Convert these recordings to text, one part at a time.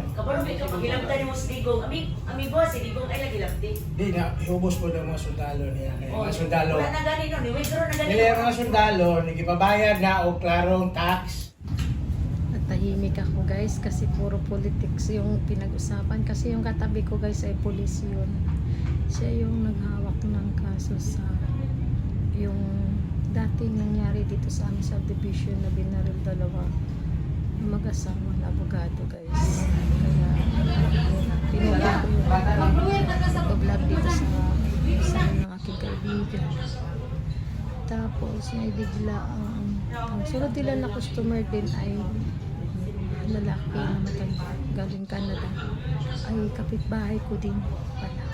yan. Kapag may kapag ilabta ni mo si Digong, ami, ami boss, si Digong ay nagilabti. Di na, iubos po ng mga sundalo niya. Mga sundalo. Wala na gani nun, withdraw na gani. Dili ang mga sundalo, nagipabayad na o klarong tax. Natahimik ako guys kasi puro politics yung pinag-usapan. Kasi yung katabi ko guys ay pulis yun. Siya yung naghawak ng kaso sa yung dating nangyari dito sa aming subdivision na binaril dalawa yung mag-asawa na abogado guys. Kaya pinunta ko yung pag-vlog dito sa isa ng aking kaibigan. Tapos may bigla ang ang sunod nila na customer din ay lalaki na matay galing Canada ay kapitbahay ko din pala.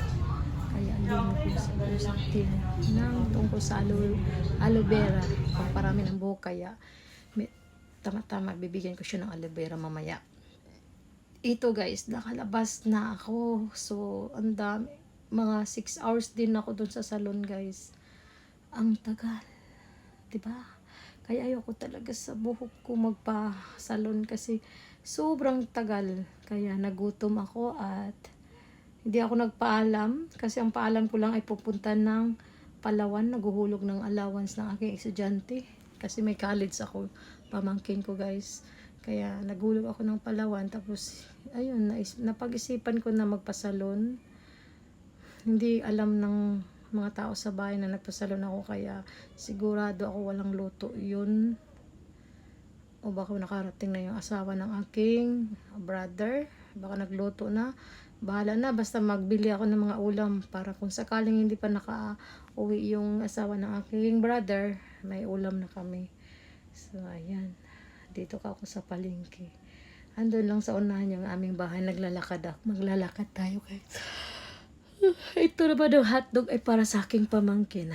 Kaya yun sa usap din ng tungkol sa aloe, aloe vera. Pamparami ng buhok kaya tama-tama bibigyan ko siya ng aloe vera mamaya. Ito guys, nakalabas na ako. So, ang dami. Mga 6 hours din ako dun sa salon guys. Ang tagal. ba? Kaya ayoko talaga sa buhok ko magpa-salon kasi sobrang tagal. Kaya nagutom ako at hindi ako nagpaalam kasi ang paalam ko lang ay pupunta ng Palawan, naguhulog ng allowance ng aking estudyante kasi may college ako, pamangkin ko guys. Kaya naghulog ako ng Palawan. Tapos ayun, napag-isipan ko na magpasalon. Hindi alam ng mga tao sa bahay na nagpasalon ako kaya sigurado ako walang luto yun. O baka nakarating na yung asawa ng aking brother. Baka nagluto na. Bahala na. Basta magbili ako ng mga ulam para kung sakaling hindi pa naka-uwi yung asawa ng aking brother may ulam na kami so ayan dito ka ako sa palengke andun lang sa unahan yung aming bahay naglalakad ako maglalakad tayo guys ito na ba daw hotdog ay para sa aking pamangkin.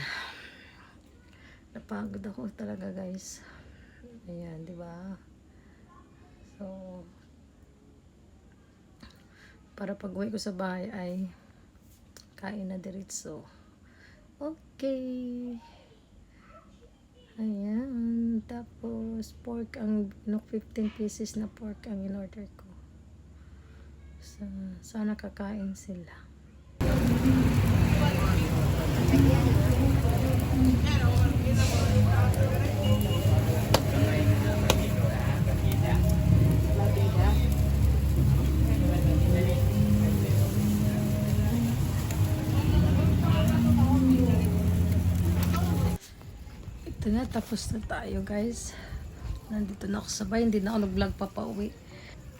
Napagod ako talaga guys. Ayan, di ba? So, para pag uwi ko sa bahay ay kain na diretso. Okay. Ayan. Tapos, pork ang, no, 15 pieces na pork ang in-order ko. So, sana kakain sila. Ito tapos na tayo guys. Nandito na ako sa bahay, hindi na ako nag-vlog pa pa uwi.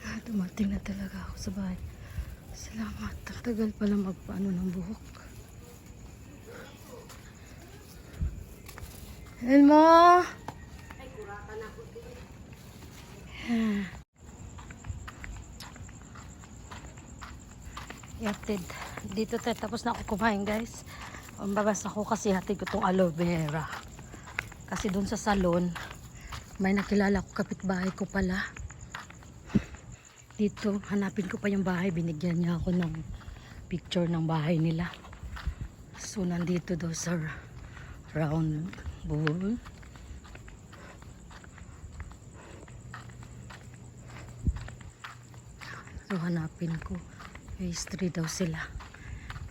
Ah, dumating na talaga ako sa bahay. Salamat. Tagal pala magpaano ng buhok. Elmo! Yatid. Dito tayo. Tapos na ako kumain guys. Umbagas ako kasi hatid ko tong aloe vera. Kasi doon sa salon, may nakilala ko kapitbahay ko pala. Dito, hanapin ko pa yung bahay. Binigyan niya ako ng picture ng bahay nila. So, nandito daw sa round bowl. So, hanapin ko. Phase 3 daw sila.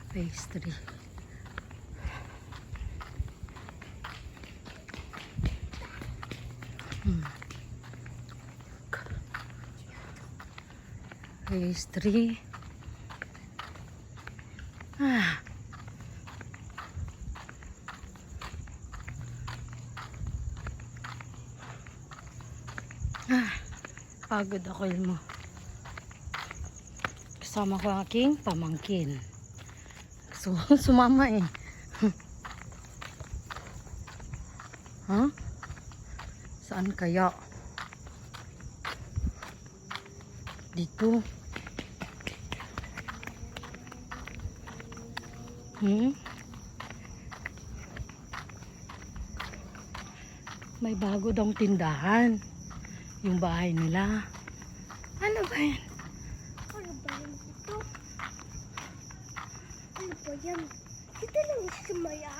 Phase 3. Phase 3. Ah. Ah. Pagod ako mo. Kasama ko ang aking pamangkin. So, sumama eh. ha? Saan kaya? Dito. Hmm? May bago daw tindahan. Yung bahay nila. Ano ba yan? Ano ba yan ito? Ano ba yan? Ito lang si Maya.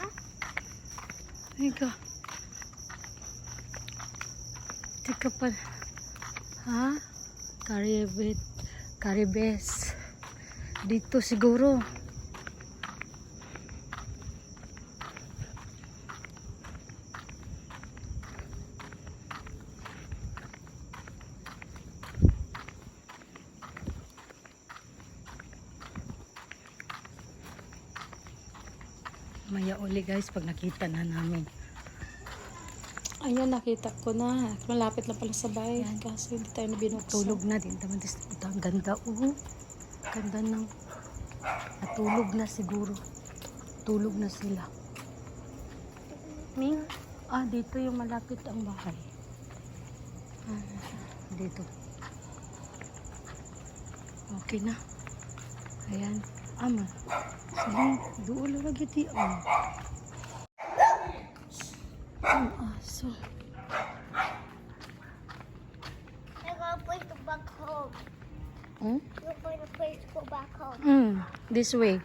Ika. Tika pa. Ha? Career with Caribes. Dito siguro. Maya uli guys pag nakita na namin. Ayan, nakita ko na. Malapit na pala sa bahay. Kaso hindi tayo nabinuksan. Tulog na din. Tama dis Ang ganda oh. Ganda ng natulog na siguro. Tulog na sila. Ming, ah dito yung malapit ang bahay. Ah, dito. Okay na. Ayan. Ama. Sige, doon lang lagi di ang. Ang aso. I'm gonna place to back home. Hmm? You're going to place to go back home. Mm, this way.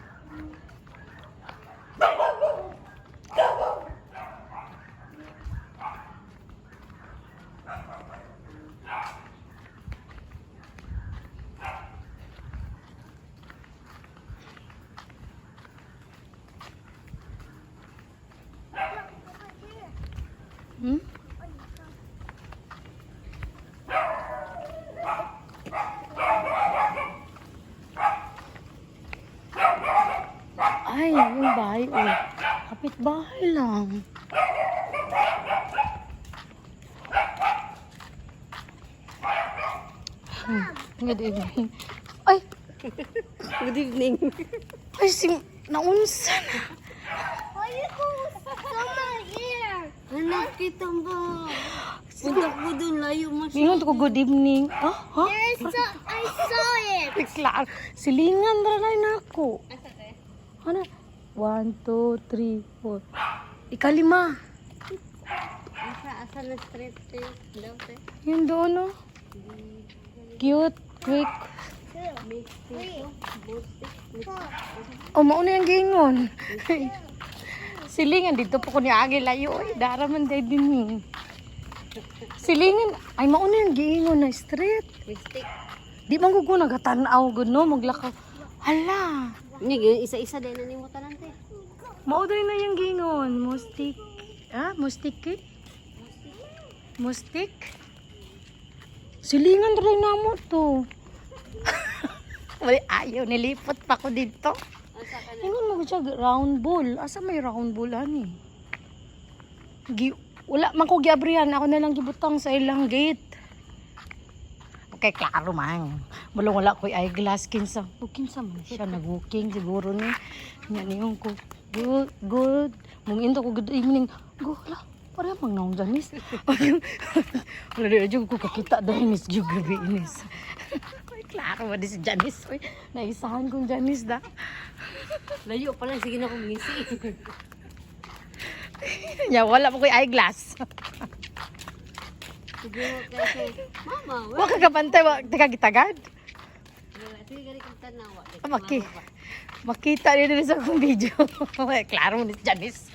Hmm? Ay, yung bahay, oh. Kapit bahay lang. Hmm, Good evening. Ay! Good evening. Ay, si... Naunsa na. Why you go somewhere here? Anak kita ba? Punta ko doon, layo mo siya. Mingon ko good evening. Ah, ha? There's so, I saw it. Silingan ra na nako. Ano? One, two, three, four. Ikalima. Asa, asa na street eh. Daw te. Yun doon, no? Cute, quick. Two, three, four. O, mauna yung gingon. Silingan, dito po ko ni Agi layo. Ay, daraman day din eh. Silingan, ay mauna yung gingon na street. Mistake. Di man ko nagatanaw gud no, maglakaw. Hala, Hindi, isa-isa din na ni mo tanan te. mauday na yung gingon. Mustik. Ah, mustik eh? Mustik? Silingan rin na mo to. Wala, ayaw, nilipot pa ko dito. Ingon mo siya round ball. Asa may round ball ani? Gi wala man ko giabrihan ako na lang gibutang sa ilang gate. Okay, klaro man. Bulong wala ko eyeglass kinsa. O kinsa man siya nag-walking siguro ni. Nya niyon ko. Good, good. Muminto ko good evening. Go, la. Para mang naong Janis. Wala di aja ko kakita dahil Miss Gio gabi inis. Ay, klaro ba di si Janis? Uy, naisahan kong Janis da. Layo pa lang, sige na kong ngisi. Nya wala pa ko'y eyeglass. Mama, Wa ka kapantay, wa ka gitagad. wala. Sige gani kang tanawa. Maki. Makita niyo din sa akong video. Klaro ni Janice.